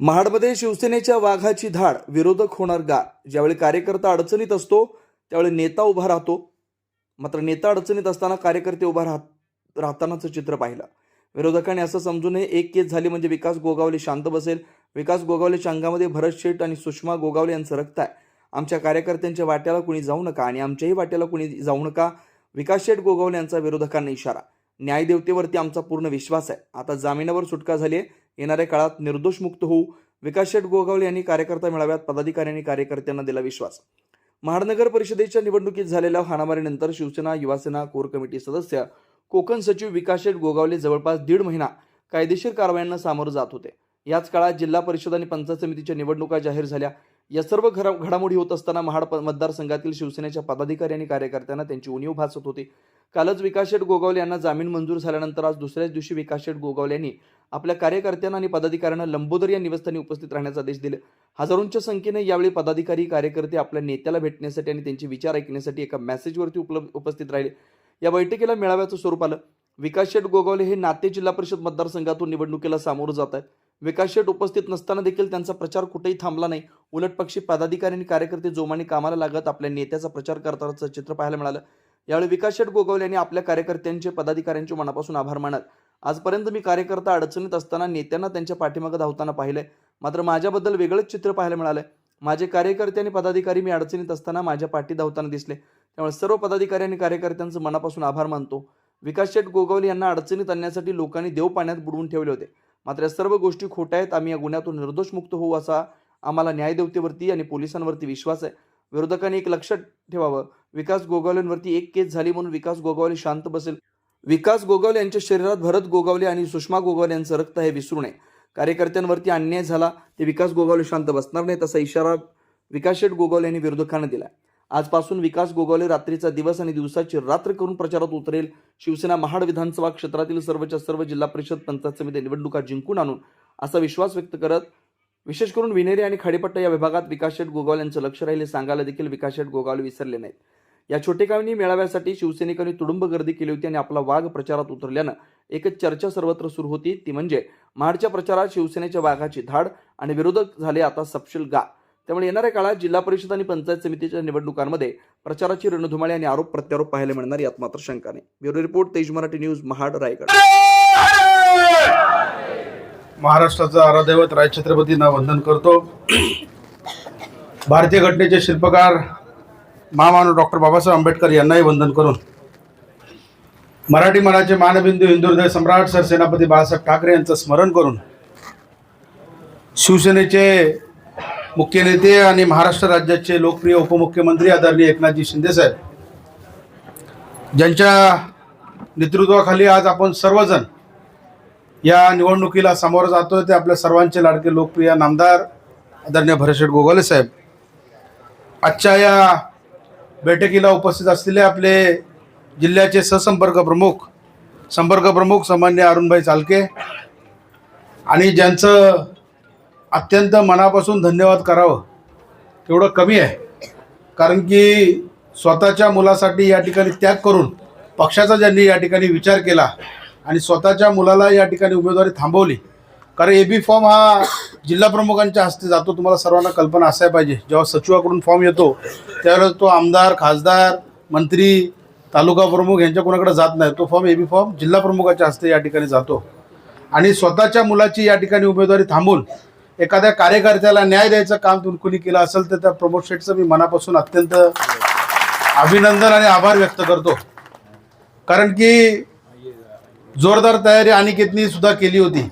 महाडमध्ये शिवसेनेच्या वाघाची धाड विरोधक होणार गार. ज्यावेळी कार्यकर्ता अडचणीत असतो त्यावेळी नेता उभा राहतो. मात्र नेता अडचणीत असताना कार्यकर्ते उभा राहत राहतानाचं चित्र पाहिलं. विरोधकांनी असं समजू नये एक केस झाली म्हणजे विकास गोगावले शांत बसेल. विकास गोगावलेच्या अंगामध्ये भरत शेठ आणि सुषमा गोगावले यांचं रक्त आहे. आमच्या कार्यकर्त्यांच्या वाट्याला कुणी जाऊ नका आणि आमच्याही वाट्याला कुणी जाऊ नका. विकास शेठ गोगावले यांचा विरोधकांना इशारा. न्यायदेवतेवरती आमचा पूर्ण विश्वास आहे. आता जामिनावर सुटका झाली आहे. येणाऱ्या काळात निर्दोष मुक्त होऊ विकास शेठ गोगावले यांनी कार्यकर्ता मेळाव्यात पदाधिकारी आणि कार्यकर्त्यांना दिला विश्वास. महानगर परिषदेच्या निवडणुकीत झालेल्या हाणामारीनंतर शिवसेना युवासेना कोर कमिटी सदस्य कोकण सचिव विकास शेठ गोगावले जवळपास दीड महिना कायदेशीर कारवायांना सामोरं जात होते. याच काळात जिल्हा परिषद आणि पंचायत समितीच्या निवडणुका जाहीर झाल्या. या सर्व घरा घडामोडी होत असताना महाड मतदारसंघातील शिवसेनेच्या पदाधिकारी आणि कार्यकर्त्यांना त्यांची उणीव भासत होती. कालच विकास शेठ गोगावले यांना जामीन मंजूर झाल्यानंतर आज दुसऱ्याच दिवशी विकास शेठ गोगावले यांनी आपल्या कार्यकर्त्यांना आणि पदाधिकाऱ्यांना लंबोदर या निवासस्थानी उपस्थित राहण्याचा आदेश दिले. हजारोंच्या संख्येने यावेळी पदाधिकारी कार्यकर्ते आपल्या नेत्याला भेटण्यासाठी आणि त्यांचे विचार ऐकण्यासाठी एका मेसेजवरती उपलब्ध उपस्थित राहिले. या बैठकीला मेळाव्याचं स्वरूप आलं. विकास शेठ गोगावले हे नाते जिल्हा परिषद मतदारसंघातून निवडणुकीला सामोरं जात आहेत. विकास शेठ उपस्थित नसताना देखील त्यांचा प्रचार कुठेही थांबला नाही. उलट पक्षी पदाधिकारी आणि कार्यकर्ते जोमाने कामाला लागत आपल्या नेत्याचा प्रचार करतानाचं चित्र पाहायला मिळालं. यावेळी विकास शेठ गोगावले यांनी आपल्या कार्यकर्त्यांचे पदाधिकाऱ्यांचे मनापासून आभार मानत आजपर्यंत मी कार्यकर्ता अडचणीत असताना नेत्यांना त्यांच्या पाठीमागं धावताना पाहिलंय. मात्र माझ्याबद्दल वेगळंच चित्र पाहायला मिळालं माझे कार्यकर्ते आणि पदाधिकारी मी अडचणीत असताना माझ्या पाठी धावताना दिसले. त्यामुळे सर्व पदाधिकारी आणि कार्यकर्त्यांचं मनापासून आभार मानतो. विकास शेठ गोगावले यांना अडचणीत आणण्यासाठी लोकांनी देव पाण्यात बुडवून ठेवले होते. मात्र या सर्व गोष्टी खोट्या आहेत. आम्ही या गुन्ह्यातून निर्दोष मुक्त होऊ असा आम्हाला न्यायदेवतेवरती आणि पोलिसांवरती विश्वास आहे. विरोधकांनी एक लक्षात ठेवावं. विकास गोगावलेंवरती एक केस झाली म्हणून विकास गोगावले शांत बसेल. विकास गोगावले यांच्या शरीरात भरत गोगावले आणि सुषमा गोगावले यांचं रक्त हे विसरू नये. कार्यकर्त्यांवरती अन्याय झाला ते विकास गोगावले शांत बसणार नाहीत असा इशारा विकास शेठ गोगावले यांनी विरोधकांना दिला आजपासून विकास गोगावले रात्रीचा दिवस आणि दिवसाची रात्र करून प्रचारात उतरेल. शिवसेना महाड विधानसभा क्षेत्रातील सर्वच्या सर्व जिल्हा परिषद पंचायत समिती निवडणुका जिंकून आणून असा विश्वास व्यक्त करत विशेष करून विनेरी आणि खाडीपट्टा या विभागात विकास शेठ गोगावले यांचं लक्ष राहिले सांगायला देखील विकास शेठ गोगावले विसरले नाहीत. या छोटेकावनी मेळाव्यासाठी शिवसैनिकांनी तुडुंब गर्दी केली होती आणि आपला वाघ प्रचारात उतरल्यानं एकच चर्चा सर्वत्र सुरू होती. ती म्हणजे महाडच्या प्रचारात शिवसेनेच्या वाघाची धाड आणि विरोधक झाले आता सपशील गा. त्यामुळे येणाऱ्या काळात जिल्हा परिषद आणि पंचायत समितीच्या निवडणुकांमध्ये प्रचाराची रणधुमाळी आणि आरोप प्रत्यारोप पाहायला मिळणार यात मात्र शंका नाही ब्युरो रिपोर्ट तेज मराठी न्यूज महाड रायगड. महाराष्ट्राचा आरादैवत राजछत्रपतींना वंदन करतो. भारतीय घटनेचे शिल्पकार महामानव डॉक्टर बाबासाहेब आंबेडकर यांनाही वंदन करून मराठी मनाचे मानबिंदू हिंदुहृदय सम्राट सरसेनापती बाळासाहेब ठाकरे यांचं स्मरण करून शिवसेनेचे मुख्य नेते आणि महाराष्ट्र राज्याचे लोकप्रिय उपमुख्यमंत्री आदरणीय एकनाथजी शिंदेसाहेब ज्यांच्या नेतृत्वाखाली आज आपण सर्वजण या निवडणुकीला सामोरं जातोय ते आपल्या सर्वांचे लाडके लोकप्रिय नामदार आदरणीय भरतशेठ गोगोले साहेब. आजच्या या बैठकीला उपस्थित असलेले आपले जिल्ह्याचे सहसंपर्क प्रमुख संपर्क प्रमुख सामान्य अरुणभाई चालके आणि ज्यांचं अत्यंत मनापासून धन्यवाद करावं. तेवढं कमी आहे. कारण की स्वतःच्या मुलासाठी या ठिकाणी त्याग करून पक्षाचा ज्यांनी या ठिकाणी विचार केला आणि स्वतःच्या मुलाला या ठिकाणी उमेदवारी थांबवली. कारण ए बी फॉर्म हा जिल्हा प्रमुखांच्या हस्ते जातो. तुम्हाला सर्वांना कल्पना असायला पाहिजे. जेव्हा सचिवाकडून फॉर्म येतो त्यावेळेस तो आमदार खासदार मंत्री तालुका प्रमुख यांच्या कोणाकडे जात नाही. तो फॉर्म ए बी फॉर्म जिल्हा प्रमुखाच्या हस्ते या ठिकाणी जातो. आणि स्वतःच्या मुलाची या ठिकाणी उमेदवारी थांबून एखाद्या कार्यकर्त्याला न्याय द्यायचं काम तुम्ही कुणी केलं असेल तर त्या प्रमोद शेठचं मी मनापासून अत्यंत अभिनंदन आणि आभार व्यक्त करतो. कारण की जोरदार तयारी अनिकेतनी सुद्धा केली होती.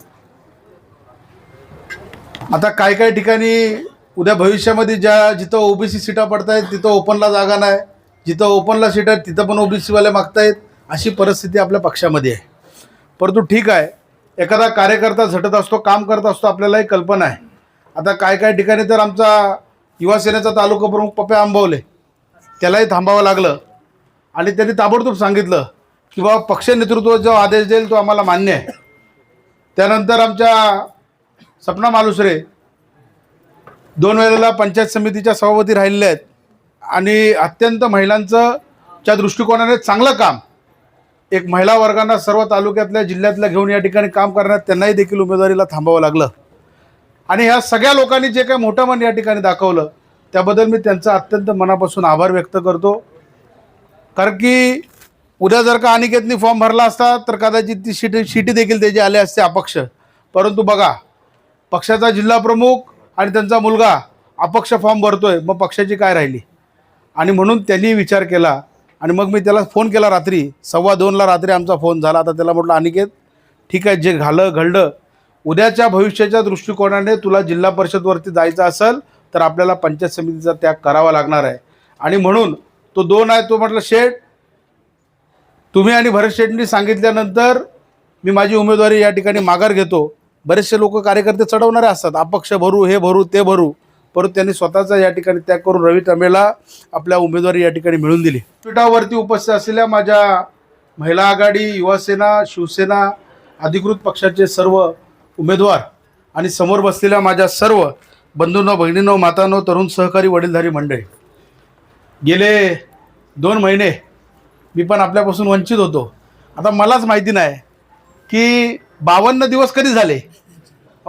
आता काय काय ठिकाणी उद्या भविष्यामध्ये ज्या जिथं ओबीसी सीटा पडतायत तिथं ओपनला जागा नाही. जिथं ओपनला सीट आहेत तिथं पण ओबीसीवाले मागतायत. अशी परिस्थिती आपल्या पक्षामध्ये आहे. परंतु ठीक आहे. एखादा कार्यकर्ता झटत असतो काम करत असतो आपल्यालाही कल्पना आहे. आता काय काय ठिकाणी तर आमचा युवासेनेचा तालुका प्रमुख पप्या आंबवले. त्यालाही थांबावं लागलं. आणि त्यांनी ताबडतोब सांगितलं की बाबा पक्ष नेतृत्व जो आदेश देईल तो आम्हाला मान्य आहे. त्यानंतर आमच्या सपना मालुसरे दोन वेळेला पंचायत समितीच्या सभापती राहिलेल्या आहेत. आणि अत्यंत महिलांचं च्या दृष्टिकोनाने चांगलं काम एक महिला वर्गांना सर्व तालुक्यातल्या जिल्ह्यातल्या घेऊन या ठिकाणी काम करण्यात त्यांनाही देखील उमेदवारीला थांबावं लागलं. आणि ह्या सगळ्या लोकांनी जे काही मोठं मन या ठिकाणी दाखवलं त्याबद्दल मी त्यांचा अत्यंत मनापासून आभार व्यक्त करतो. कारण की उद्या जर का अनिकेतनी फॉर्म भरला असता तर कदाचित ती शिटी शिटी देखील त्याची आले असते अपक्ष. परंतु बघा पक्षाचा जिल्हा प्रमुख आणि त्यांचा मुलगा अपक्ष फॉर्म भरतोय मग पक्षाची काय राहिली? आणि म्हणून त्यांनी विचार केला आणि मग मी त्याला फोन केला रात्री सव्वा दोनला रात्री आमचा फोन झाला. आता त्याला म्हटलं अनिकेत ठीक आहे जे घालं घडलं. उद्याच्या भविष्याच्या दृष्टिकोनाने तुला जिल्हा परिषदवरती जायचं असेल तर आपल्याला पंचायत समितीचा त्याग करावा लागणार आहे. आणि म्हणून तो दोन आहे तो म्हटलं शेठ तुम्ही आणि भरत शेठनी सांगितल्यानंतर मी माझी उमेदवारी या ठिकाणी माघार घेतो. बरेचसे लोक कार्यकर्ते चढवणारे असतात. अपक्ष भरू हे भरू ते भरू. परंतु त्यांनी स्वतःचा या ठिकाणी त्याग करून रवी टमेला आपल्या उमेदवारी या ठिकाणी मिळून दिली. पीठावरती उपस्थित असलेल्या माझ्या महिला आघाडी युवासेना शिवसेना अधिकृत पक्षाचे सर्व उमेदवार आणि समोर बसलेल्या माझ्या सर्व बंधूंनो बहिणींनो मातांनो तरुण सहकारी वडीलधारी मंडळी गेले दोन महिने मी पण आपल्यापासून वंचित होतो. आता मलाच माहिती नाही की बावन्न दिवस कधी झाले?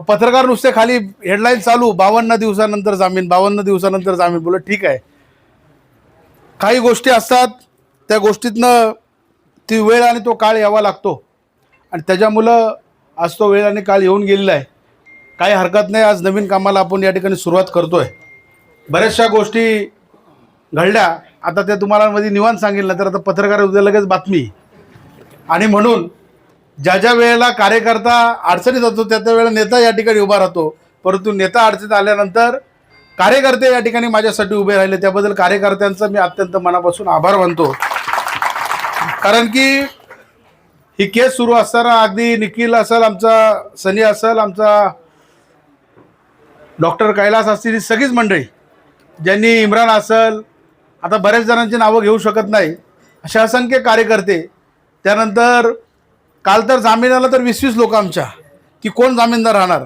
पत्रकार नुसते खाली हेडलाईन चालू बावन्न दिवसानंतर जामीन बावन्न दिवसानंतर जामीन. बोलत ठीक आहे. काही गोष्टी असतात त्या गोष्टीतनं ती वेळ आणि तो काळ यावा लागतो. आणि त्याच्यामुळं आज तो वेळ आणि काळ येऊन गेलेला आहे. काही हरकत नाही आज नवीन कामाला आपण या ठिकाणी सुरुवात करतोय. बऱ्याचशा गोष्टी घडल्या. आता ते तुम्हाला मध्ये निवांत सांगेल ना तर आता पत्रकार उद्या लगेच बातमी. आणि म्हणून ज्या ज्या वेळेला कार्यकर्ता अडचणीत जातो त्या त्या वेळेला नेता या ठिकाणी उभा राहतो. परंतु नेता अडचणीत आल्यानंतर कार्यकर्ते या ठिकाणी माझ्यासाठी उभे राहिले. त्याबद्दल कार्यकर्त्यांचा मी अत्यंत मनापासून आभार मानतो. कारण की ही केस सुरू असताना अगदी निखिल असेल आमचा सनी असेल आमचा डॉक्टर कैलास असतील ही सगळीच मंडळी ज्यांनी इम्रान असेल आता बऱ्याच जणांची नावं घेऊ शकत नाही. असे असंख्य कार्यकर्ते त्यानंतर काल तर जामिनाला तर वीस वीस लोक आमच्या. की कोण जामीनदार राहणार?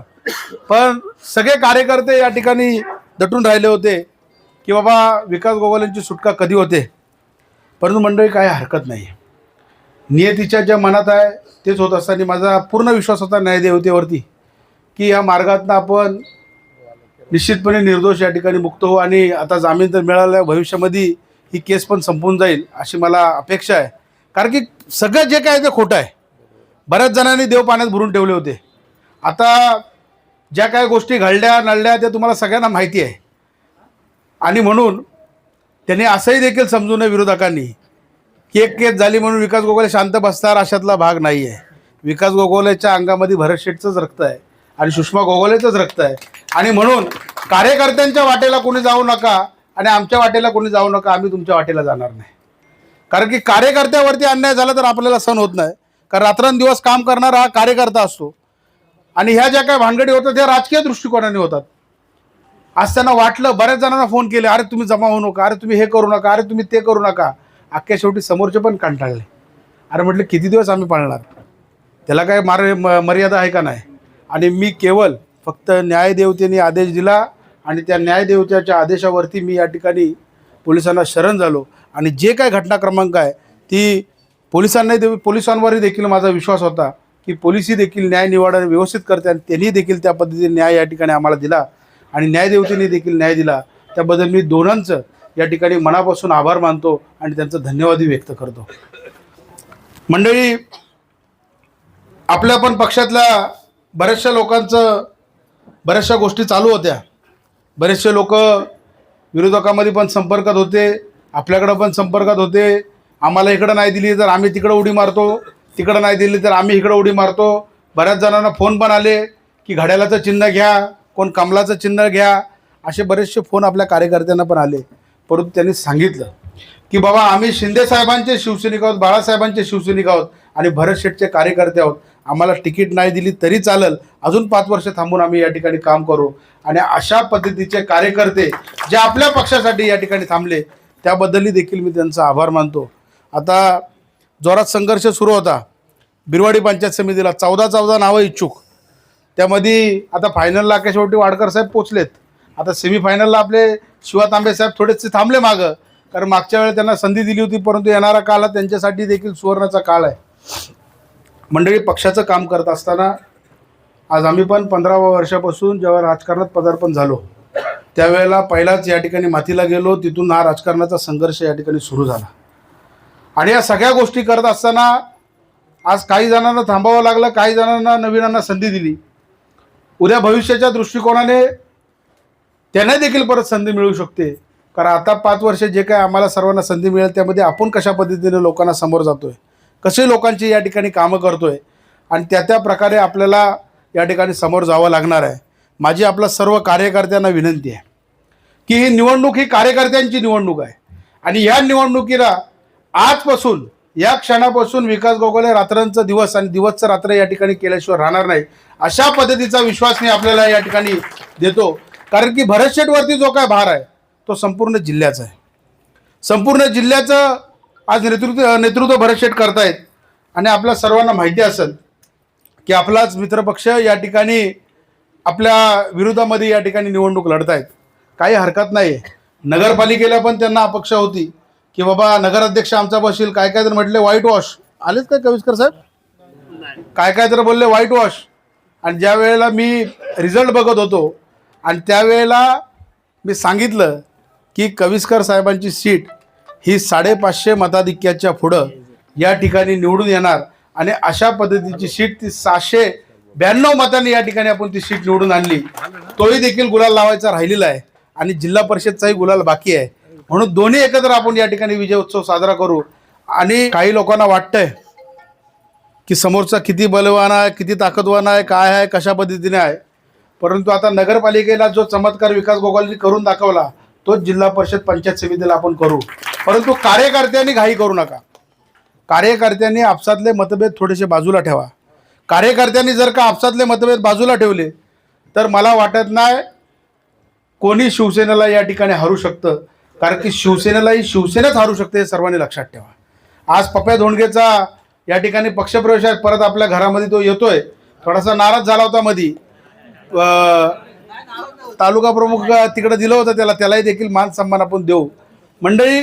पण सगळे कार्यकर्ते या ठिकाणी दटून राहिले होते की बाबा विकास गोगोलेंची सुटका कधी होते? परंतु मंडळी काय हरकत नाही नियतीच्या ज्या मनात आहे तेच होत असताना माझा पूर्ण विश्वास होता न्यायदेवतेवरती की या मार्गातनं आपण निश्चितपणे निर्दोष या ठिकाणी मुक्त हो आणि आता जामीन तर मिळालं भविष्यामध्ये ही केस पण संपून जाईल अशी मला अपेक्षा आहे. कारण की सगळं जे काय ते खोटं आहे. बऱ्याच जणांनी देव पाण्यात भरून ठेवले होते. आता ज्या काय गोष्टी घडल्या नळल्या त्या तुम्हाला सगळ्यांना माहिती आहे. आणि म्हणून त्यांनी असंही देखील समजू नये विरोधकांनी की एक केस झाली म्हणून विकास गोगोले शांत बसणार अशातला भाग नाही आहे विकास गोगोलेच्या अंगामध्ये भरत शेठचंच रक्त आहे आणि सुषमा गोगोलेचंच रक्त आहे. आणि म्हणून कार्यकर्त्यांच्या वाटेला कोणी जाऊ नका आणि आमच्या वाटेला कोणी जाऊ नका आम्ही तुमच्या वाटेला जाणार नाही. कारण की कार्यकर्त्यावरती अन्याय झाला तर आपल्याला सण होत नाही. कारण रात्रंदिवस काम करणारा हा कार्यकर्ता असतो. आणि ह्या ज्या काय भानगडी होतात त्या राजकीय दृष्टिकोनाने होतात. आज त्यांना वाटलं बऱ्याच जणांना फोन केले अरे तुम्ही जमा होऊ नका अरे तुम्ही हे करू नका अरे तुम्ही ते करू नका. अख्ख्या शेवटी समोरचे पण कंटाळले. अरे म्हटलं किती दिवस आम्ही पाळणार? त्याला काय मार म- मर्यादा आहे का नाही? आणि मी केवळ फक्त न्यायदेवतेने आदेश दिला आणि त्या न्यायदेवतेच्या आदेशावरती मी या ठिकाणी पोलिसांना शरण झालो. आणि जे काय घटना क्रमांक आहे ती पोलिसांनाही दे पोलिसांवरही देखील माझा विश्वास होता की पोलिसही देखील न्याय निवाडा व्यवस्थित करते आणि त्यांनी देखील त्या पद्धतीने न्याय या ठिकाणी आम्हाला दिला आणि न्यायदेवतेने देखील न्याय दिला. त्याबद्दल मी दोघांचं या ठिकाणी मनापासून आभार मानतो आणि त्यांचं धन्यवादही व्यक्त करतो. मंडळी आपल्या पण पक्षातल्या बऱ्याचशा लोकांचं बऱ्याचशा गोष्टी चालू होत्या. बरेचसे लोक विरोधकामध्ये पण संपर्कात होते आपल्याकडं पण संपर्कात होते. आम्हाला इकडं नाही दिली तर आम्ही तिकडं उडी मारतो. तिकडं नाही दिली तर आम्ही इकडं उडी मारतो. बऱ्याच जणांना फोन पण आले की घड्याळाचं चिन्ह घ्या कोण कमलाचं चिन्ह घ्या. असे बरेचसे फोन आपल्या कार्यकर्त्यांना पण आले. परंतु त्यांनी सांगितलं की बाबा आम्ही शिंदे साहेबांचे शिवसैनिक आहोत बाळासाहेबांचे शिवसैनिक आहोत आणि भरत शेठचे कार्यकर्ते आहोत. आम्हाला तिकीट नाही दिली तरी चालेल. अजून पाच वर्ष थांबून आम्ही या ठिकाणी काम करू. आणि अशा पद्धतीचे कार्यकर्ते जे आपल्या पक्षासाठी या ठिकाणी थांबले त्याबद्दलही देखील मी त्यांचा आभार मानतो. आता जोरात संघर्ष सुरू होता. बिरवाडी पंचायत समितीला चौदा चौदा नावं इच्छुक. त्यामध्ये आता फायनलला अख्या वाडकर साहेब पोचलेत. आता सेमीफायनलला आपले शिवा तांबे साहेब थोडेसे थांबले मागं. कारण मागच्या वेळेला त्यांना संधी दिली होती परंतु येणारा काळ हा त्यांच्यासाठी देखील सुवर्णाचा काळ आहे. मंडळी पक्षाचं काम करत असताना आज आम्ही पण पंधराव्या वर्षापासून जेव्हा राजकारणात पदार्पण झालो त्यावेळेला पहिलाच या ठिकाणी मातीला गेलो तिथून हा राजकारणाचा संघर्ष या ठिकाणी सुरू झाला. आणि या सगळ्या गोष्टी करत असताना आज काही जणांना थांबावं लागलं काही जणांना नवीनांना संधी दिली. उद्या भविष्याच्या दृष्टिकोनाने त्यांना देखील परत संधी मिळू शकते. कारण आता पाच वर्ष जे काय आम्हाला सर्वांना संधी मिळेल त्यामध्ये आपण कशा पद्धतीने लोकांना समोर जातो आहे कसे लोकांची या ठिकाणी कामं करतो आहे आणि त्या त्या प्रकारे आपल्याला या ठिकाणी समोर जावं लागणार आहे. माझी आपल्या सर्व कार्यकर्त्यांना विनंती आहे की ही निवडणूक ही कार्यकर्त्यांची निवडणूक आहे. आणि ह्या निवडणुकीला आजपासून या क्षणापासून विकास गोगोले रात्रांचा दिवस आणि दिवसचं रात्र या ठिकाणी केल्याशिवाय राहणार नाही. अशा पद्धतीचा विश्वास मी आपल्याला या ठिकाणी देतो. कारण की भरतशेठवरती जो काय भार आहे तो संपूर्ण जिल्ह्याचा आहे. संपूर्ण जिल्ह्याचं आज नेतृत्व नेतृत्व भरतशेठ करतायत. आणि आपल्या सर्वांना माहिती असेल की आपलाच मित्रपक्ष या ठिकाणी आपल्या विरोधामध्ये या ठिकाणी निवडणूक लढतायत. काही हरकत नाही नगरपालिकेला पण त्यांना अपेक्षा होती. की बाबा नगराध्यक्ष आमचा बसशील काय काय तर म्हटले व्हाईट वॉश आलेच काय कविस्कर साहेब? काय काय तर बोलले व्हाईट वॉश आणि ज्या वेळेला मी रिझल्ट बघत होतो आणि त्यावेळेला मी सांगितलं की कविस्कर साहेबांची सीट ही साडेपाचशे मताधिक्याच्या पुढं या ठिकाणी निवडून येणार आणि अशा पद्धतीची सीट ती सहाशे ब्याण्णव मतांनी या ठिकाणी आपण ती सीट निवडून आणली. तोही देखील गुलाल लावायचा राहिलेला आहे आणि जिल्हा परिषदचाही गुलाल बाकी आहे. म्हणून दोन्ही एकत्र आपण या ठिकाणी विजय उत्सव साजरा करू. आणि काही लोकांना वाटतंय की समोरचा किती बलवान आहे किती ताकदवान आहे काय आहे कशा पद्धतीने आहे. परंतु आता नगरपालिकेला जो चमत्कार विकास गोगालनी करून दाखवला तोच जिल्हा परिषद पंचायत समितीला आपण करू. परंतु कार्यकर्त्यांनी घाई करू नका. कार्यकर्त्यांनी आपसातले मतभेद थोडेसे बाजूला ठेवा. कार्यकर्त्यांनी जर का आपसातले मतभेद बाजूला ठेवले तर मला वाटत नाही कोणी शिवसेनेला या ठिकाणी हरू शकतं. कारण की शिवसेनेलाही शिवसेनाच हरू शकते हे सर्वांनी लक्षात ठेवा. आज पप्या धोंडगेचा या ठिकाणी पक्षप्रवेश आहे परत आपल्या घरामध्ये तो येतोय. थोडासा नाराज झाला होता मधी. तालुका प्रमुख तिकडे दिलं होतं त्याला त्यालाही देखील मान सन्मान आपण देऊ. मंडळी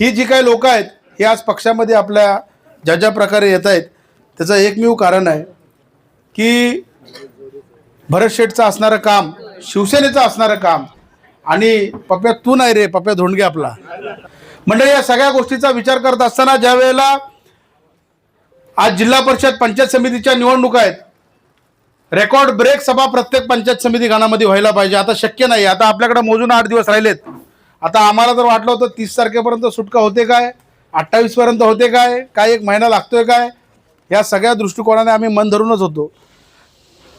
ही जी काही लोक आहेत हे आज पक्षामध्ये आपल्या ज्या ज्या प्रकारे येत आहेत त्याचं एकमेव कारण आहे की भरत शेठचं असणारं काम शिवसेनेचं असणारं काम आणि पप्या तू नाही रे पप्या धोंडगे आपला. मंडळी या सगळ्या गोष्टीचा विचार करत असताना ज्या वेळेला आज जिल्हा परिषद पंचायत समितीच्या निवडणुका आहेत रेकॉर्ड ब्रेक सभा प्रत्येक पंचायत समिती गाणामध्ये व्हायला पाहिजे. आता शक्य नाही. आता आपल्याकडे मोजून आठ दिवस राहिलेत. आता आम्हाला जर वाटलं होतं तीस तारखेपर्यंत सुटका होते काय अठ्ठावीसपर्यंत होते काय काय एक महिना लागतोय काय या सगळ्या दृष्टिकोनाने आम्ही मन धरूनच होतो.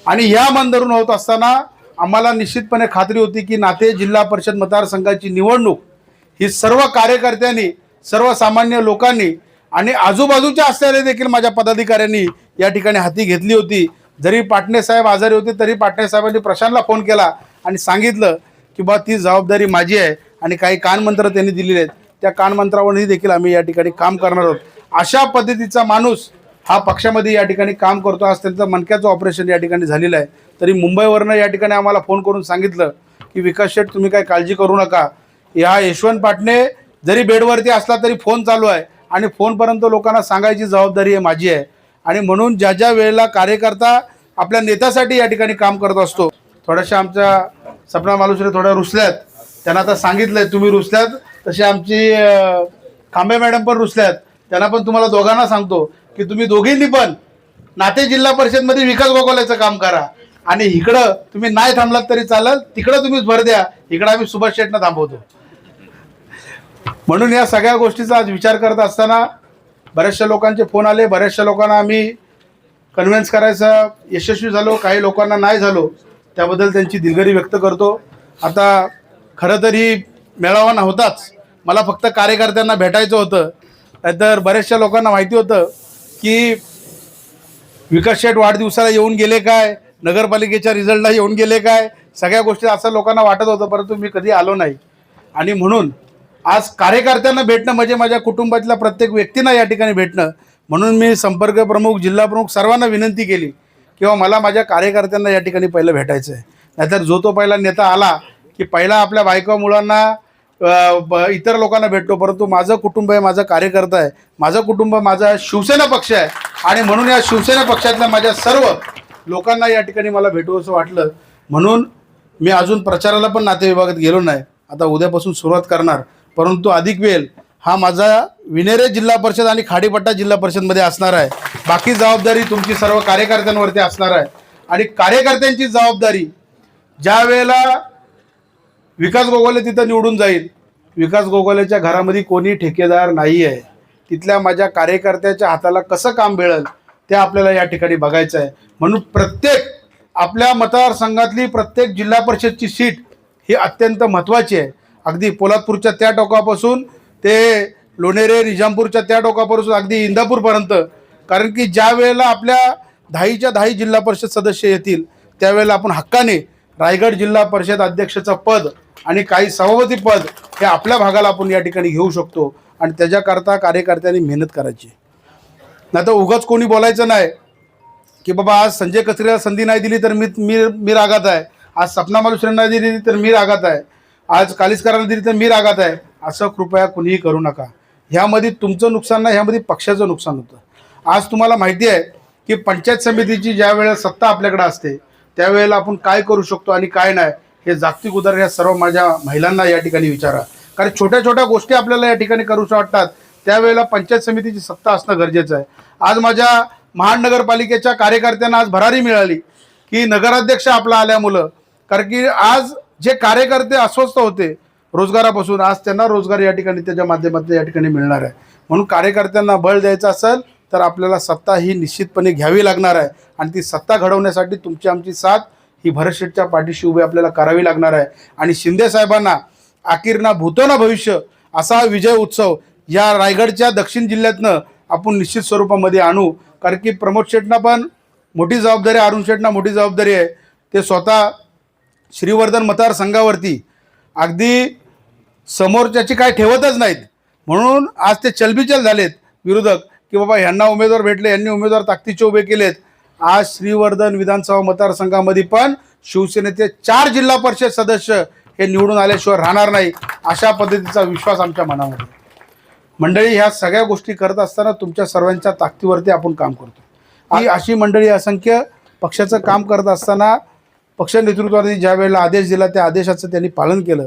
आणि ह्या मन धरून होत असताना आम्हाला निश्चितपणे खात्री होती की नाते जिल्हा परिषद मतदारसंघाची निवडणूक ही सर्व कार्यकर्त्यांनी सर्वसामान्य लोकांनी आणि आजूबाजूच्या असलेल्या देखील माझ्या पदाधिकाऱ्यांनी या ठिकाणी हाती घेतली होती. जरी पाटणे साहेब आजारी होते तरी पाटणे साहेबांनी प्रशांतला फोन केला आणि सांगितलं की बा ती जबाबदारी माझी आहे आणि काही कानमंत्र त्यांनी दिलेले आहेत. त्या कानमंत्रावरही देखील आम्ही या ठिकाणी काम करणार आहोत. अशा पद्धतीचा माणूस हा पक्षामध्ये या ठिकाणी काम करतो आज त्यांचं मणक्याचं ऑपरेशन या ठिकाणी झालेलं आहे. तरी मुंबईवरनं या ठिकाणी आम्हाला फोन करून सांगितलं की विकास शेठ तुम्ही काय काळजी करू नका. या यशवंत पाटणे जरी बेडवरती असला तरी फोन चालू आहे आणि फोनपर्यंत लोकांना सांगायची जबाबदारी आहे माझी आहे. आणि म्हणून ज्या ज्या वेळेला कार्यकर्ता आपल्या नेत्यासाठी या ठिकाणी काम करत असतो थोड्याशा आमच्या सपना मालुसरे थोड्या रुसल्यात. त्यांना आता सांगितलंय तुम्ही रुसल्यात. तसे आमची खांबे मॅडम पण रुसल्यात. त्यांना पण तुम्हाला दोघांना सांगतो. की तुम्ही दोघींनी पण नाते जिल्हा परिषदमध्ये विकास गोगवल्याचं काम करा. आणि इकडं तुम्ही नाही थांबलात तरी चालेल तिकडं तुम्हीच भर द्या. इकडं आम्ही सुभाष शेटनं थांबवतो. म्हणून या सगळ्या गोष्टीचा आज विचार करत असताना बऱ्याचशा लोकांचे फोन आले. बऱ्याचशा लोकांना आम्ही कन्व्हिन्स करायचा यशस्वी झालो. काही लोकांना नाही झालो. त्याबद्दल त्यांची दिलगिरी व्यक्त करतो. आता खरं तर ही मेळावा नव्हताच. मला फक्त कार्यकर्त्यांना भेटायचं होतं. नाहीतर बऱ्याचशा लोकांना माहिती होतं. की विकास शेठ वाढदिवसाला येऊन गेले काय? नगरपालिकेच्या रिझल्टला येऊन गेले काय? सगळ्या गोष्टी असं लोकांना वाटत होतं परंतु मी कधी आलो नाही. आणि म्हणून आज कार्यकर्त्यांना भेटणं म्हणजे माझ्या कुटुंबातल्या प्रत्येक व्यक्तींना या ठिकाणी भेटणं म्हणून मी संपर्क प्रमुख जिल्हा प्रमुख सर्वांना विनंती केली किंवा मला माझ्या कार्यकर्त्यांना या ठिकाणी पहिलं भेटायचं आहे नाहीतर जो तो पहिला नेता आला की पहिला आपल्या बायका मुलांना इतर लोकांना भेटतो परंतु माझं कुटुंब आहे माझं कार्यकर्ता आहे. माझं कुटुंब माझा शिवसेना पक्ष आहे. आणि म्हणून या शिवसेना पक्षातल्या माझ्या सर्व लोकांना या ठिकाणी मला भेटू असं वाटलं. म्हणून मी अजून प्रचाराला पण नाते विभागात गेलो नाही. आता उद्यापासून सुरुवात करणार. परंतु अधिक वेळ हा माझा विनेरे जिल्हा परिषद आणि खाडीपट्टा जिल्हा परिषदमध्ये असणार आहे. बाकी जबाबदारी तुमची सर्व कार्यकर्त्यांवरती असणार आहे. आणि कार्यकर्त्यांची जबाबदारी ज्या वेळेला विकास गोगोले तिथं निवडून जाईल. विकास गोगोलेच्या घरामध्ये कोणी ठेकेदार नाही आहे. तिथल्या माझ्या कार्यकर्त्याच्या हाताला कसं काम मिळेल ते आपल्याला या ठिकाणी बघायचं आहे. म्हणून प्रत्येक आपल्या मतदारसंघातली प्रत्येक जिल्हा परिषदची सीट ही अत्यंत महत्त्वाची आहे. अगदी पोलादपूरच्या त्या टोकापासून ते लोणेरे निजामपूरच्या त्या टोकापासून अगदी इंदापूरपर्यंत. कारण की ज्या वेळेला आपल्या दहाईच्या दहाही जिल्हा परिषद सदस्य येतील त्यावेळेला आपण हक्काने रायगड जिल्हा परिषद अध्यक्षाचं पद आणि काही सभापती पद हे आपल्या भागाला आपण या ठिकाणी घेऊ शकतो. आणि त्याच्याकरता कार्यकर्त्यांनी मेहनत करायची. नाही तर उगाच कोणी बोलायचं नाही की बाबा आज संजय कचरेला संधी नाही दिली तर मी मी मी रागात आहे. आज सपना मालुसरेंना दिली तर मी रागात आहे. आज कालिसकरांना दिली तर मी रागात आहे. असं कृपया कुणीही करू नका. ह्यामध्ये तुमचं नुकसान नाही ह्यामध्ये पक्षाचं नुकसान होतं. आज तुम्हाला माहिती आहे की पंचायत समितीची ज्या वेळेला सत्ता आपल्याकडे असते त्यावेळेला आपण काय करू शकतो आणि काय नाही हे जागतिक उदाहरण ह्या सर्व माझ्या महिलांना या ठिकाणी विचारा. कारण छोट्या छोट्या गोष्टी आपल्याला या ठिकाणी करूशा वाटतात. त्यावेळेला पंचायत समितीची सत्ता असणं गरजेचं आहे. आज माझ्या महानगरपालिकेच्या कार्यकर्त्यांना आज भरारी मिळाली की नगराध्यक्ष आपला आल्यामुळं कारण की आज जे कार्यकर्ते अस्वस्थ होते रोजगारापासून आज त्यांना रोजगार या ठिकाणी त्याच्या माध्यमातून या ठिकाणी मिळणार आहे. म्हणून कार्यकर्त्यांना बळ द्यायचं असेल तर आपल्याला सत्ता ही निश्चितपणे घ्यावी लागणार आहे. आणि ती सत्ता घडवण्यासाठी तुमची आमची साथ ही भरतशेठच्या पाठीशी उभी आपल्याला करावी लागणार आहे. आणि शिंदे साहेबांना अखेर भूतो ना भविष्य असा विजय उत्सव या रायगडच्या दक्षिण जिल्ह्यातनं आपण निश्चित स्वरूपामध्ये आणू. कारण की प्रमोद शेठना पण मोठी जबाबदारी अरुण शेठना मोठी जबाबदारी आहे. ते स्वतः श्रीवर्धन मतदारसंघावरती अगदी समोरच्याची काय ठेवतच नाहीत. म्हणून आज ते चलबिचल झालेत विरोधक की बाबा ह्यांना उमेदवार भेटले यांनी उमेदवार ताकदीचे उभे केलेत. आज श्रीवर्धन विधानसभा मतदारसंघामध्ये पण शिवसेनेचे चार जिल्हा परिषद सदस्य हे निवडून आल्याशिवाय राहणार नाही अशा पद्धतीचा विश्वास आमच्या मनामध्ये मंडळी ह्या सगळ्या गोष्टी करत असताना तुमच्या सर्वांच्या ताकदीवरती आपण काम करतो. ही अशी मंडळी असंख्य पक्षाचं काम करत असताना पक्ष नेतृत्वाने ज्या वेळेला आदेश दिला त्या आदेशाचं त्यांनी पालन केलं.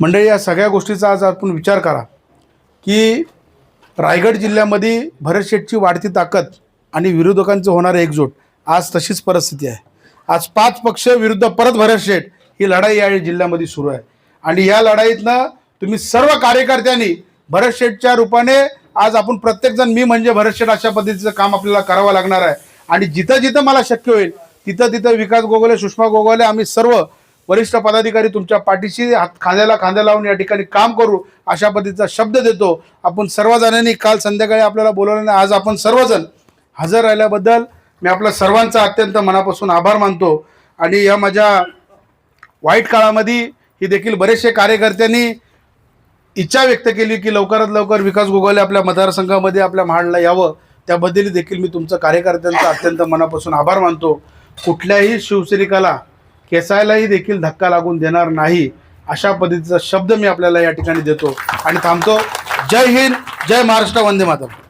मंडळी या सगळ्या गोष्टीचा आज आपण विचार करा की रायगड जिल्ह्यामध्ये भरत शेठची वाढती ताकद आणि विरोधकांचं होणारं एकजूट. आज तशीच परिस्थिती आहे. आज पाच पक्ष विरुद्ध परत भरत शेठ ही लढाई या जिल्ह्यामध्ये सुरू आहे. आणि या लढाईतनं तुम्ही सर्व कार्यकर्त्यांनी भरत शेठच्या रूपाने आज आपण प्रत्येकजण मी म्हणजे भरत शेठ अशा पद्धतीचं काम आपल्याला करावं लागणार आहे. आणि जिथं जिथं मला शक्य होईल तिथं तिथं विकास गोगोले सुषमा गोगोले आम्ही सर्व वरिष्ठ पदाधिकारी तुमच्या पाठीशी हात खांद्याला खांद्या लावून या ठिकाणी काम करू अशा पद्धतीचा शब्द देतो. आपण सर्वजणांनी काल संध्याकाळी आपल्याला बोलवलं नाही आज आपण सर्वजण हजर राहिल्याबद्दल मी आपल्या सर्वांचा अत्यंत मनापासून आभार मानतो. आणि या माझ्या वाईट काळामध्ये ही देखील बरेचसे कार्यकर्त्यांनी इच्छा व्यक्त केली की लवकरात लवकर विकास गोगोले आपल्या मतदारसंघामध्ये आपल्या महाडला यावं. त्याबद्दल देखील मी तुमचं कार्यकर्त्यांचा अत्यंत मनापासून आभार मानतो. कुठल्याही शिवसैनिकाला केसायलाही देखील धक्का लागून देणार नाही अशा पद्धतीचा शब्द मी आपल्याला या ठिकाणी देतो. आणि थांबतो. जय हिंद जय महाराष्ट्र वंदे मातरम.